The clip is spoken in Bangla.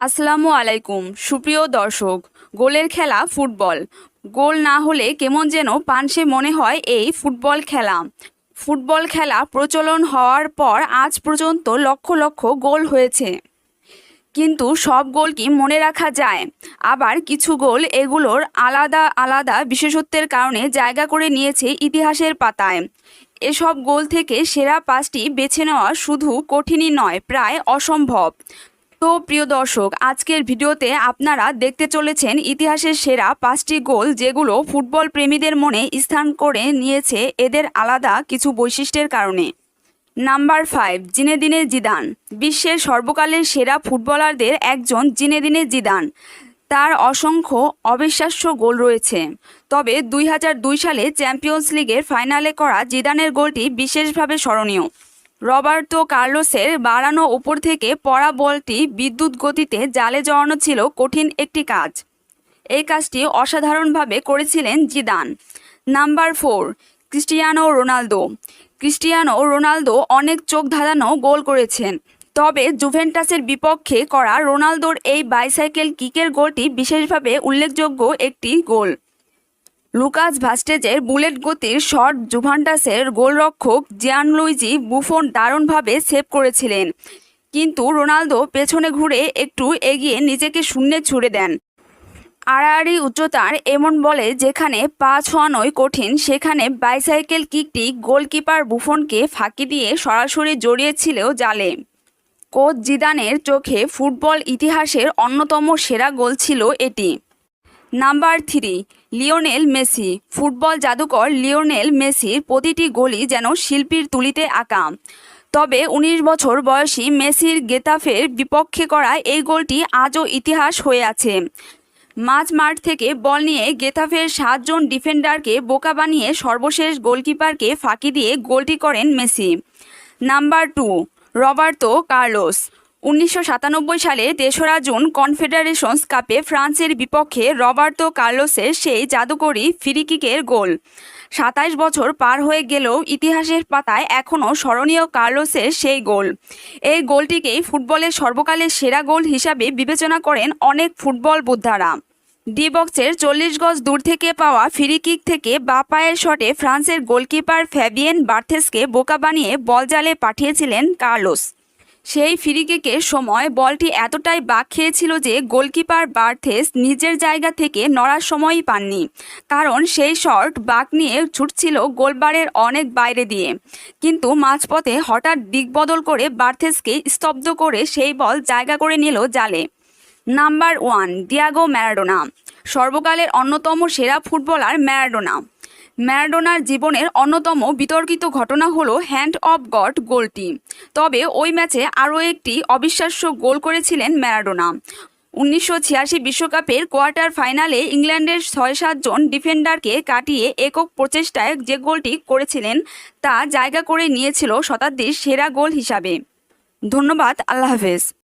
আসসালামু আলাইকুম, সুপ্রিয় দর্শক, গোলের খেলা ফুটবল। গোল না হলে কেমন যেন পানসে মনে হয় এই ফুটবল খেলা। ফুটবল খেলা প্রচলন হওয়ার পর আজ পর্যন্ত লক্ষ লক্ষ গোল হয়েছে। কিন্তু সব গোল কি মনে রাখা যায়? আবার কিছু গোল এগুলোর আলাদা আলাদা বিশেষত্বের কারণে জায়গা করে নিয়েছে ইতিহাসের পাতায়। এসব গোল থেকে সেরা পাঁচটি বেছে নেওয়া শুধু কঠিনই নয়, প্রায় অসম্ভব। তো প্রিয় দর্শক, আজকের ভিডিওতে আপনারা দেখতে চলেছেন ইতিহাসের সেরা পাঁচটি গোল যেগুলো ফুটবল প্রেমীদের মনে স্থান করে নিয়েছে এদের আলাদা কিছু বৈশিষ্ট্যের কারণে। Number five, Zinedine Zidane. বিশ্বের সর্বকালের সেরা ফুটবলারদের একজন জিনেদিনে জিদান। তার অসংখ্য অবিশ্বাস্য গোল রয়েছে। তবে দুই সালে চ্যাম্পিয়ন্স লিগের ফাইনালে করা জিদানের গোলটি বিশেষভাবে স্মরণীয়। রবার্তো কার্লোসের বাড়ানো উপর থেকে পড়া বলটি বিদ্যুৎ গতিতে জালে জড়ানো ছিল কঠিন একটি কাজ। এই কাজটি অসাধারণভাবে করেছিলেন Zidane. Number four, Cristiano Ronaldo. Cristiano Ronaldo অনেক চোখ ধাঁধানো গোল করেছেন, তবে জুভেন্টাসের বিপক্ষে করা রোনালদোর এই বাইসাইকেল কিকের গোলটি বিশেষভাবে উল্লেখযোগ্য একটি গোল। লুকাস ভাস্টেজের বুলেট গতির শট জুভান্টাসের গোলরক্ষক জিয়ানলুইজি বুফন দারুণভাবে সেভ করেছিলেন। কিন্তু রোনালদো পেছনে ঘুরে একটু এগিয়ে নিজেকে শূন্যে ছুড়ে দেন। আড়াআড়ি উচ্চতার এমন বলে যেখানে পা ছোঁয়ানোই কঠিন, সেখানে বাইসাইকেল কিকটি গোলকিপার বুফনকে ফাঁকি দিয়ে সরাসরি জড়িয়েছিল জালে। কোচ জিদানের চোখে ফুটবল ইতিহাসের অন্যতম সেরা গোল ছিল এটি। Number three, Lionel Messi. Football জাদুকর লিওনেল মেসির প্রতিটি গোলই যেন শিল্পীর তুলিতে আঁকা। তবে ১৯ বছর বয়সী মেসির গেতাফের বিপক্ষে করা এই গোলটি আজও ইতিহাস হয়ে আছে। মাঝ মাঠ থেকে বল নিয়ে গেতাফের সাতজন ডিফেন্ডারকে বোকা বানিয়ে সর্বশেষ গোলকিপারকে ফাঁকি দিয়ে গোলটি করেন Messi. Number two, Roberto Carlos. উনিশশো সাতানব্বই সালে তেসরা জুন কনফেডারেশনস কাপে ফ্রান্সের বিপক্ষে রবার্তো কার্লোসের সেই জাদুকরী ফ্রিকিকের গোল। সাতাশ বছর পার হয়ে গেলেও ইতিহাসের পাতায় এখনও স্মরণীয় কার্লোসের সেই গোল। এই গোলটিকেই ফুটবলের সর্বকালের সেরা গোল হিসাবে বিবেচনা করেন অনেক ফুটবল বোদ্ধারা। ডি বক্সের চল্লিশ গজ দূর থেকে পাওয়া ফ্রি কিক থেকে বা পায়ের শটে ফ্রান্সের গোলকিপার ফ্যাবিয়েন বার্থেসকে বোকা বানিয়ে বল জালে পাঠিয়েছিলেন কার্লোস। সেই ফ্রিকিকের সময় বলটি এতটাই বাক খেয়েছিল যে গোলকিপার বার্থেস নিজের জায়গা থেকে নড়ার সময়ই পাননি। কারণ সেই শট বাক নিয়ে ছুটছিল গোলবারের অনেক বাইরে দিয়ে। কিন্তু মাঝপথে হঠাৎ দিক বদল করে বার্থেসকে স্তব্ধ করে সেই বল জায়গা করে নিল জালে। Number one, Diego Maradona. সর্বকালের অন্যতম সেরা ফুটবলার ম্যারাডোনা। ম্যারাডোনার জীবনের অন্যতম বিতর্কিত ঘটনা হলো হ্যান্ড অফ গড গোলটি। তবে ওই ম্যাচে আরও একটি অবিশ্বাস্য গোল করেছিলেন ম্যারাডোনা। উনিশশো বিশ্বকাপের কোয়ার্টার ফাইনালে ইংল্যান্ডের ছয় সাতজন ডিফেন্ডারকে কাটিয়ে একক প্রচেষ্টায় যে গোলটি করেছিলেন তা জায়গা করে নিয়েছিল শতাব্দীর সেরা গোল হিসাবে। ধন্যবাদ, আল্লাহ হাফেজ।